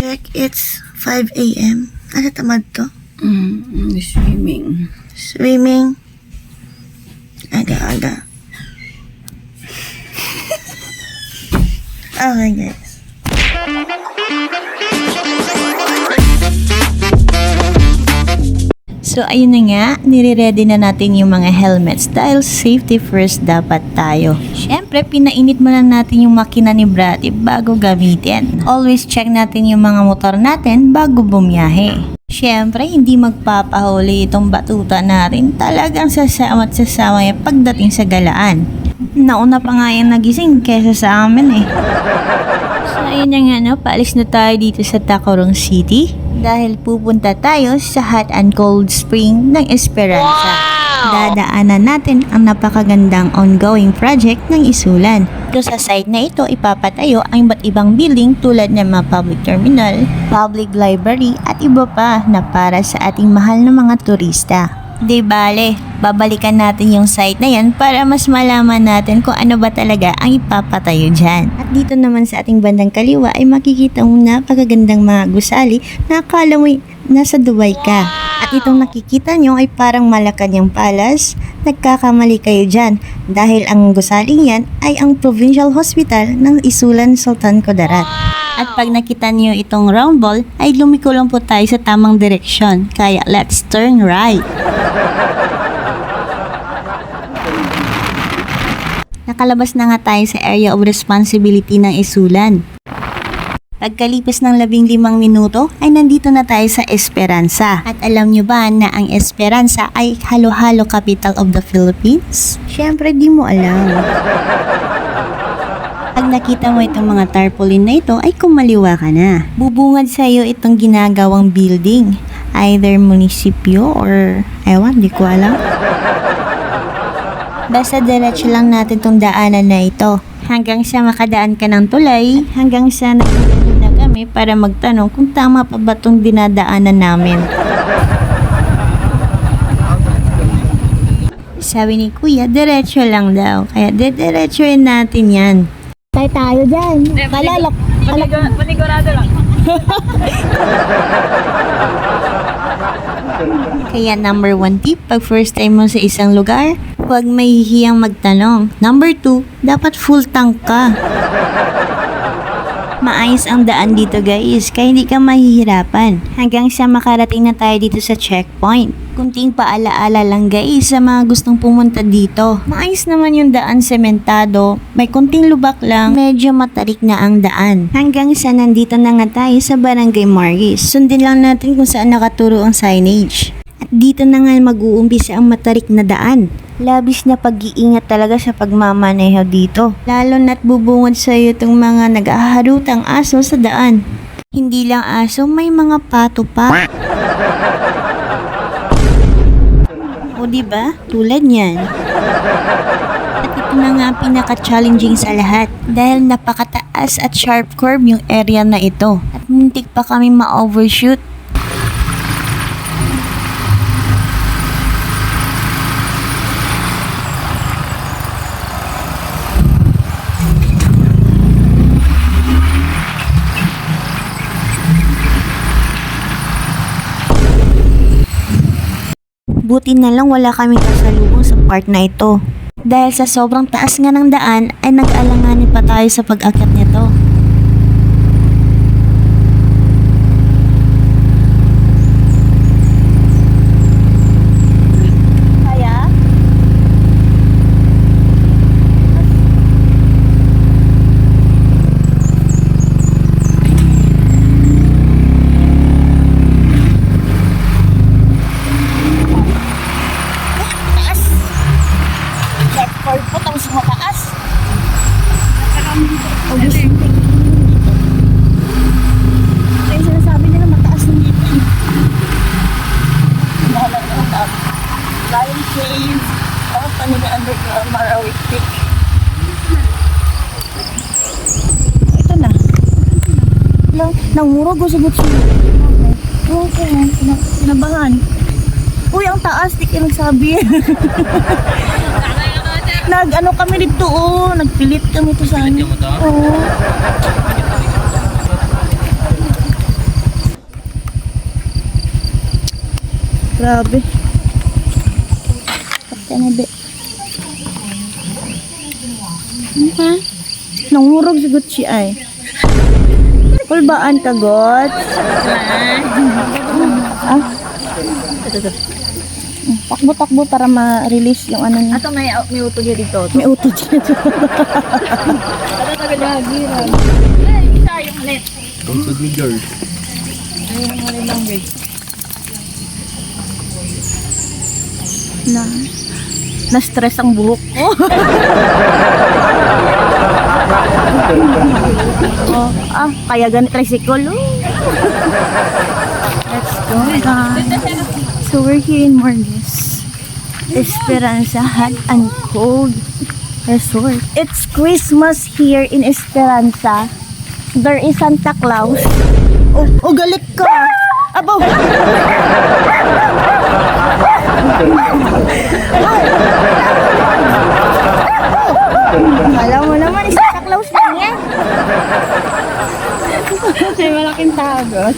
check, it's 5 a.m. Ano tamad to? Mm, swimming. Swimming. Aga-aga. okay, guys. So ayun na nga, nire-ready na natin yung mga helmets dahil safety first dapat tayo. Siyempre, pinainit muna natin yung makina ni Brady bago gamitin. Always check natin yung mga motor natin bago bumiyahe. Siyempre, hindi magpapahuli itong batuta natin. Talagang sasama at sasama yan pagdating sa galaan. Nauna pa nga yung nagising kesa sa amin eh. So ayun na nga no, paalis na tayo dito sa Tacorong City dahil pupunta tayo sa hot and cold spring ng Esperanza. Dadaanan natin ang napakagandang ongoing project ng Isulan. Dito sa site na ito, ipapatayo ang iba't ibang building tulad ng mga public terminal, public library at iba pa na para sa ating mahal na mga turista. Di bale, babalikan natin yung site na yan para mas malaman natin kung ano ba talaga ang ipapatayo dyan. At dito naman sa ating bandang kaliwa ay makikita mo napakagandang mga gusali na akala mo nasa Dubai ka. At itong nakikita nyo ay parang Malacanang Palace. Nagkakamali kayo dyan dahil ang gusaling yan ay ang Provincial Hospital ng Isulan Sultan Kudarat. At pag nakita niyo itong round ball, ay lumiko lang po tayo sa tamang direksyon. Kaya let's turn right. Nakalabas na nga tayo sa area of responsibility ng Isulan. Pagkalipas ng labing limang minuto ay nandito na tayo sa Esperanza. At alam nyo ba na ang Esperanza ay halo-halo capital of the Philippines? Siyempre di mo alam. Pag nakita mo itong mga tarpaulin na ito ay kumaliwa ka na. Bubungad sa iyo itong ginagawang building. Either munisipyo or ewan, di ko alam. Basta diretso lang natin tong daanan na ito. Hanggang sa makadaan ka ng tulay, hanggang sa nagdadalo na kami para magtanong kung tama pa ba tong dinadaanan namin. Sabi ni Kuya, diretso lang daw. Kaya didiretsoin natin yan. Tayo tayo dyan. Malalak. Panigurado lang. Kaya number one tip, pag first time mo sa isang lugar, huwag mahihiyang magtanong. Number two, dapat full tank ka. Maayos ang daan dito guys, kaya hindi ka mahihirapan. Hanggang sa makarating na tayo dito sa checkpoint. Kunting paalaala lang guys sa mga gustong pumunta dito. Maayos naman yung daan sementado, may kunting lubak lang, medyo matarik na ang daan. Hanggang sa nandito na nga tayo sa Barangay Margis. Sundin lang natin kung saan nakaturo ang signage. At dito na nga mag-uumpisa ang matarik na daan. Labis na pag-iingat talaga sa pagmamaneho dito. Lalo na't bubungod sa iyo itong mga nag-aharutang aso sa daan. Hindi lang aso, may mga pato pa. O di ba? Tulad niyan. At ito na nga pinaka-challenging sa lahat dahil napakataas at sharp curve yung area na ito. At muntik pa kami ma-overshoot Buti na lang wala kaming kasalubong sa part na ito. Dahil sa sobrang taas nga ng daan ay nag-alanganin pa tayo sa pag-akyat nito. cave, papa ni underground Marawi Peak. Ito na. Lang, nangmuro ko sa butso. Oo, okay. Sinabahan. Uy, ang taas, di kayo nagsabi. Nag, ano kami dito, oh. Nagpilit kami to sa ano. Oo. Grabe. Kapta na be. Ano ka? Nangurog sigot siya ay. Kulbaan ka, got? ah? Takbo-takbo para ma-release yung ano niya. Ato may may utog yun dito. May uto dyan. Ato tagal lagi ra. Ay, isa yung net. Usod ni girl. Ay, yung mga lang guys. na na-stress ang buhok ko. oh, ah, kaya ganit tricycle. Oh. Let's go, guys. So we're here in Morges. Esperanza Hot and Cold Resort. It's Christmas here in Esperanza. There is Santa Claus. Oh, oh galit ka. Abo. Alam mo naman, isa Santa Claus lang yan. May malaking tagot.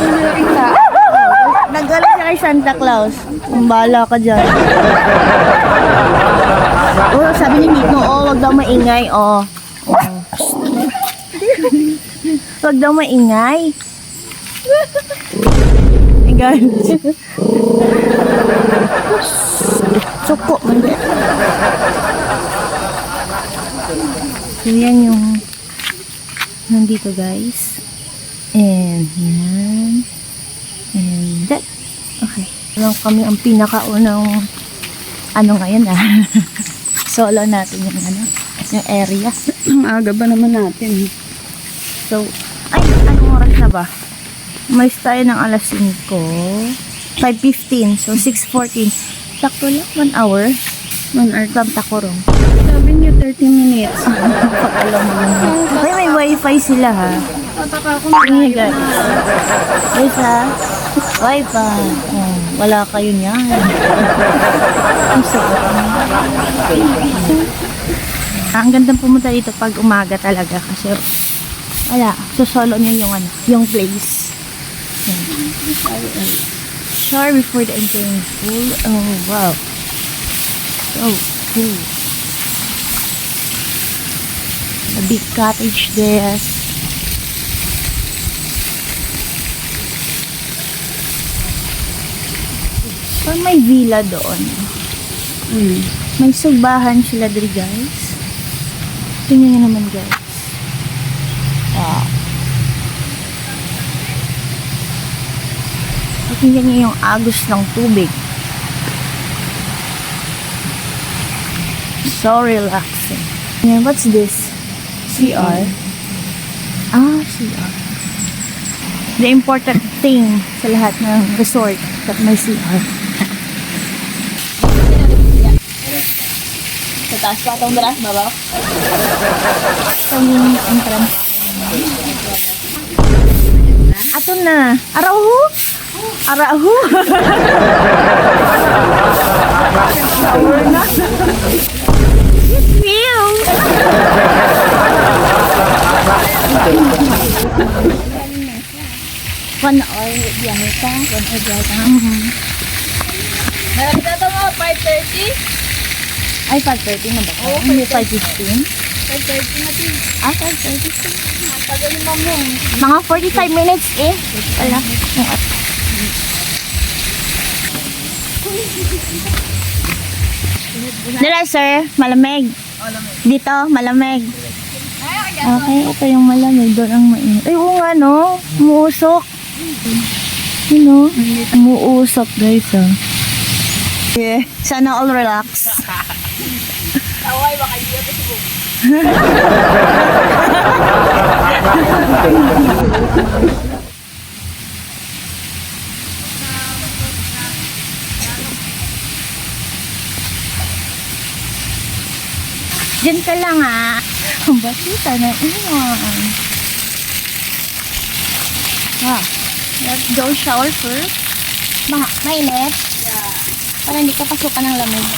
Malaking tao. Nagalit siya kay Santa Claus. Ang ka dyan. Oh, sabi ni Nico, oh, wag daw maingay, oh. oh. wag daw maingay. Guys. Suko. So, yan yung nandito, guys. And yan. And that. Okay. Lang kami ang pinakaunang ano ngayon ah. Solo natin yung ano, yung area. Aga ba naman natin? So, ay, anong oras na ba? Umalis tayo ng alas 5. 5.15. So, 6.14. Sakto lang, 1 hour. 1 hour from Tacorong. Sabi niyo 30 minutes. Pag-alam mo. Ay, may wifi sila ha. Pataka ako Tingnan guys. Guys ha. Wifi. Oh, wala kayo niyan. Ang gandang pumunta dito pag umaga talaga kasi wala, sosolo niyo yung ano, yung place. Yan. Shower before the entering pool. Oh, wow. So cool. A big cottage there. Or may villa doon. Mm. May subahan sila diri guys. Tingnan nyo naman guys. Wow. At Tingnan nyo yung agos ng tubig. So relaxing. Yeah, what's this? CR? Ah, CR. The important thing sa lahat ng resort that may CR. Sa taas pa itong dara, babaw. Ito yung entrance. Ato na. Arahu? Arahu? Shower na. One hour biyahe ka. One hour na ito mga 5.30. Ay, 5.30 na ba? Hindi 5.15. 5.30 na ito. Ah, 5.30. Tagal yung mamo. Mga 45 minutes eh. Wala. Dila sir, malamig. Dito, malamig. Okay, ito yung malamig. Doon ang mainit. Ay, oo nga no. Umuusok. You know, umuusok guys ah. Yeah. Sana all relax. Away, baka hindi ako subok. Diyan ka lang ah. Ang basita na iwan. Ah, let's go shower first. Ma mainit? Yeah. Para hindi ka pasukan ng lamig.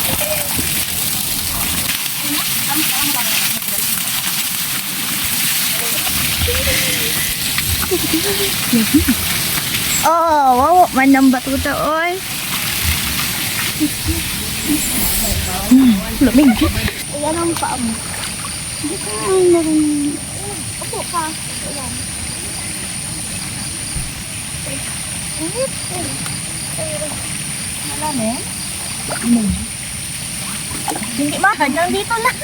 Oh, wow, man ng batuta, oy. Mm, lamig. Ayan ang paa mo. Hindi ka ay narin. Upo ka. Ayan. Init. Malalim? Hindi ma, hanggang dito lang.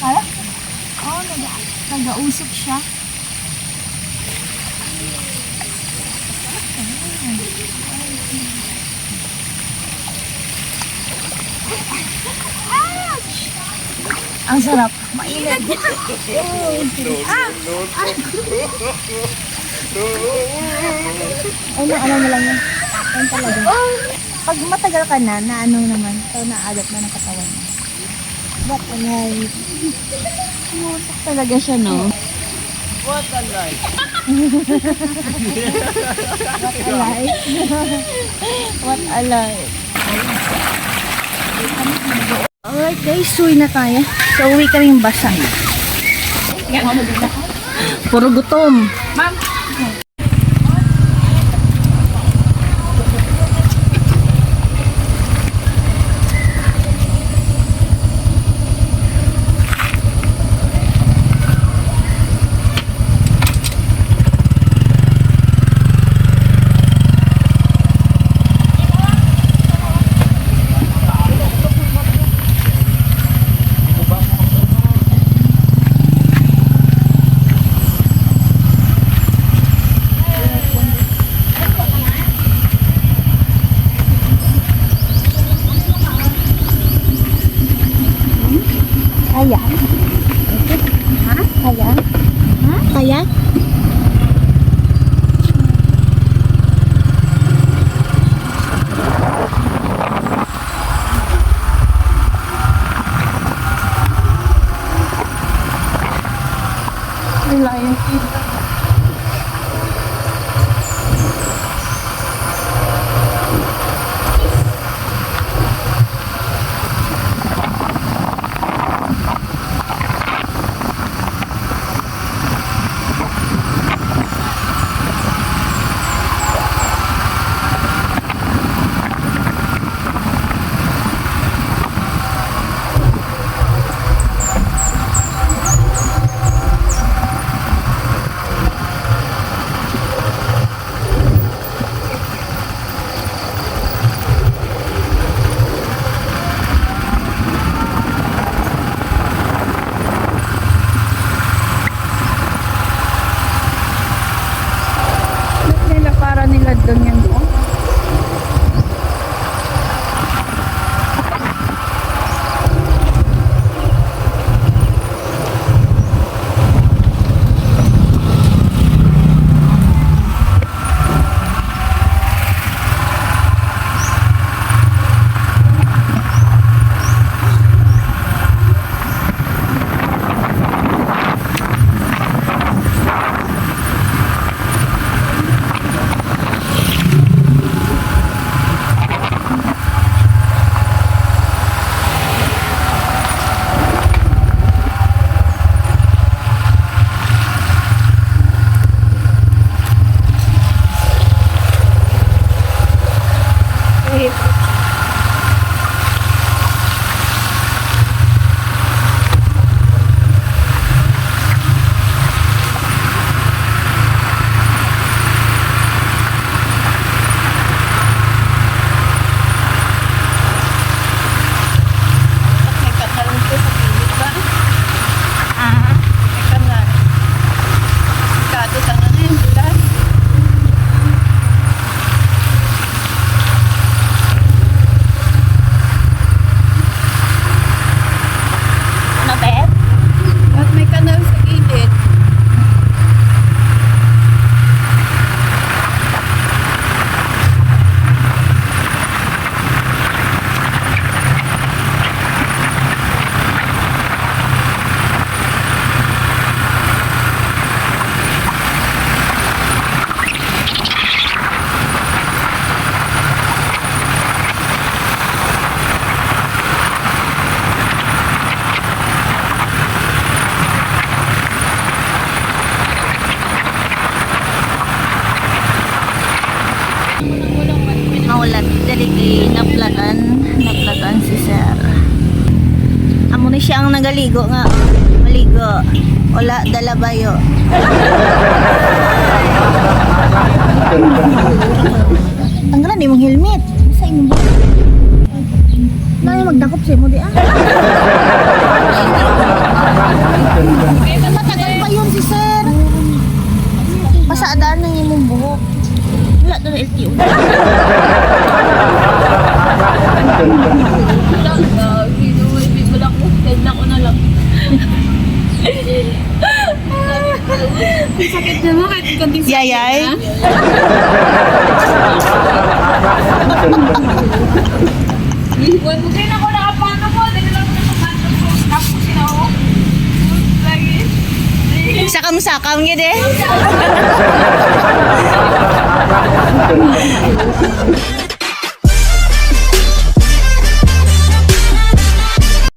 Hala? Oo, oh, nag nag-ausok siya. Ang sarap. Mainit. Ano, ano mo lang yan? Yan talaga. Oh, pag matagal ka na, na ano naman, so naadat na ng katawan mo. Ba't alay? Umuusok talaga siya, no? What Alay? What alay? Alright guys, suwi na tayo. So, uwi kaming basa. Puro gutom. Ma'am, Amo na siya ang nagaligo nga. Maligo. Wala, dala bayo. Tanggalan di mong helmet. Sa inyo ba? Nang magdakop sa mo di ah. Matagal pa yun si sir. Pasadaan na mong buhok. Wala doon LTO. Sakit naman kahit konting Yayay. Huwag mo kayo na ako nakapano mo. Dahil lang ako nakapano mo. Tapos sila ako. Lagi. Sakam-sakam nga de.